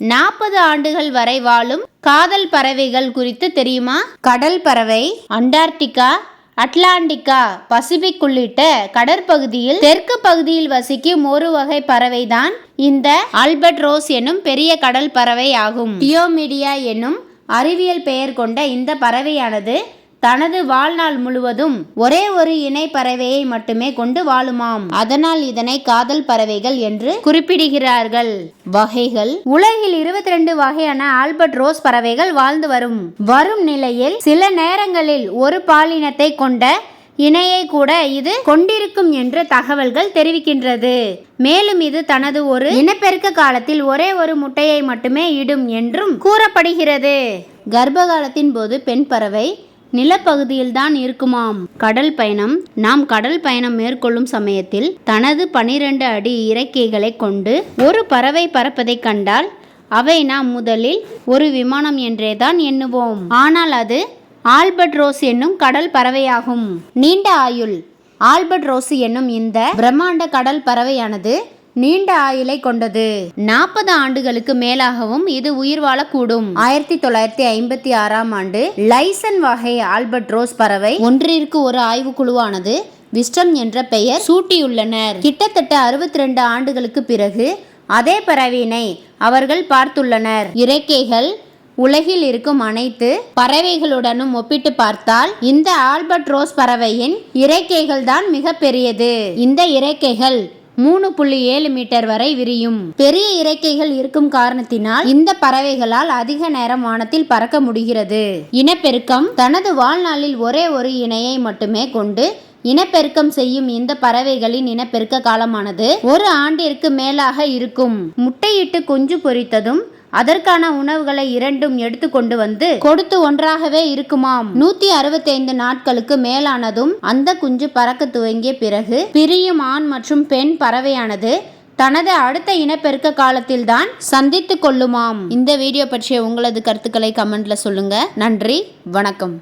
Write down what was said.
நாற்பது ஆண்டுகள் வரை வாழும் காதல் பறவைகள் குறித்து தெரியுமா? கடல் பறவை அண்டார்டிகா அட்லாண்டிகா பசிபிக் உள்ளிட்ட கடற்பகுதியில் தெற்கு பகுதியில் வசிக்கும் ஒரு வகை பறவைதான் இந்த ஆல்பர்ட் ரோஸ் என்னும் பெரிய கடல் பறவை ஆகும் டியோமிடியா எனும் அறிவியல் பெயர் கொண்ட இந்த பறவையானது தனது வாழ்நாள் முழுவதும் ஒரே ஒரு இணை பறவையை மட்டுமே கொண்டு வாழுமாம். அதனால் இதனை காதல் பறவைகள் என்று குறிப்பிடுகிறார்கள். வகைகள். உலகில் இருபத்தி ரெண்டு வகையான ஆல்பர்ட் ரோஸ் பறவைகள் வாழ்ந்து வரும். வரும் நிலையில் சில நேரங்களில் ஒரு பாலினத்தை கொண்ட இணையை கூட இது கொண்டிருக்கும் என்று தகவல்கள் தெரிவிக்கின்றது. மேலும் இது தனது ஒரு இனப்பெருக்க காலத்தில் ஒரே ஒரு முட்டையை மட்டுமே இடும் என்றும் கூறப்படுகிறது. கர்ப்ப காலத்தின் போது பெண் பறவை நிலப்பகுதியில்தான் இருக்குமாம். கடல் பயணம் நாம் கடல் பயணம் மேற்கொள்ளும் சமயத்தில் தனது பனிரெண்டு அடி இறக்கைகளை கொண்டு ஒரு பறவை பறப்பதைக் கண்டால் அவை நாம் முதலில் ஒரு விமானம் என்றேதான் எண்ணுவோம். ஆனால் அது ஆல்பர்ட் ரோஸ் என்னும் கடல் பறவையாகும். நீண்ட ஆயுள். ஆல்பர்ட் ரோஸ் என்னும் இந்த பிரம்மாண்ட கடல் பறவையானது நீண்ட ஆயுளை கொண்டது. நாற்பது ஆண்டுகளுக்கு மேலாகவும் இது உயிர் வாழக்கூடும். ஆயிரத்தி தொள்ளாயிரத்தி ஐம்பத்தி ஆறாம் ஆண்டு லைசன் வகை ஆல்பர்ட் ரோஸ் பறவை ஒன்றிற்கு ஒரு ஆய்வுக்குழுவானது விஸ்டம் என்ற பெயர் சூட்டியுள்ளனர். கிட்டத்தட்ட அறுபத்தி ரெண்டு ஆண்டுகளுக்கு பிறகு அதே பறவையினை அவர்கள் பார்த்துள்ளனர். இறக்கைகள் உலகில் இருக்கும் அனைத்து பறவைகளுடனும் ஒப்பிட்டு பார்த்தால் இந்த ஆல்பர்ட் ரோஸ் பறவையின் இறக்கைகள் தான் மிக பெரியது. இந்த இறக்கைகள் மூணு புள்ளி ஏழு மீட்டர் வரை விரியும். பெரிய இறக்கைகள் இருக்கும் காரணத்தினால் இந்த பறவைகளால் அதிக நேரம் வானத்தில் பறக்க முடிகிறது. இனப்பெருக்கம் தனது வாழ்நாளில் ஒரே ஒரு இணையை மட்டுமே கொண்டு இனப்பெருக்கம் செய்யும் இந்த பறவைகளின் இனப்பெருக்க காலமானது ஒரு ஆண்டிற்கு மேலாக இருக்கும். முட்டையிட்டு குஞ்சு பொரித்ததும் அதற்கான உணவுகளை இரண்டும் எடுத்து கொண்டு வந்து கொடுத்து ஒன்றாகவே இருக்குமாம். நூத்தி அறுபத்தி ஐந்து நாட்களுக்கு மேலானதும் அந்த குஞ்சு பறக்க துவங்கிய பிறகு பிரியும் ஆண் மற்றும் பெண் பறவையானது தனது அடுத்த இனப்பெருக்க காலத்தில் தான் சந்தித்து கொள்ளுமாம். இந்த வீடியோ பற்றிய உங்களது கருத்துக்களை கமெண்ட்ல சொல்லுங்க. நன்றி வணக்கம்.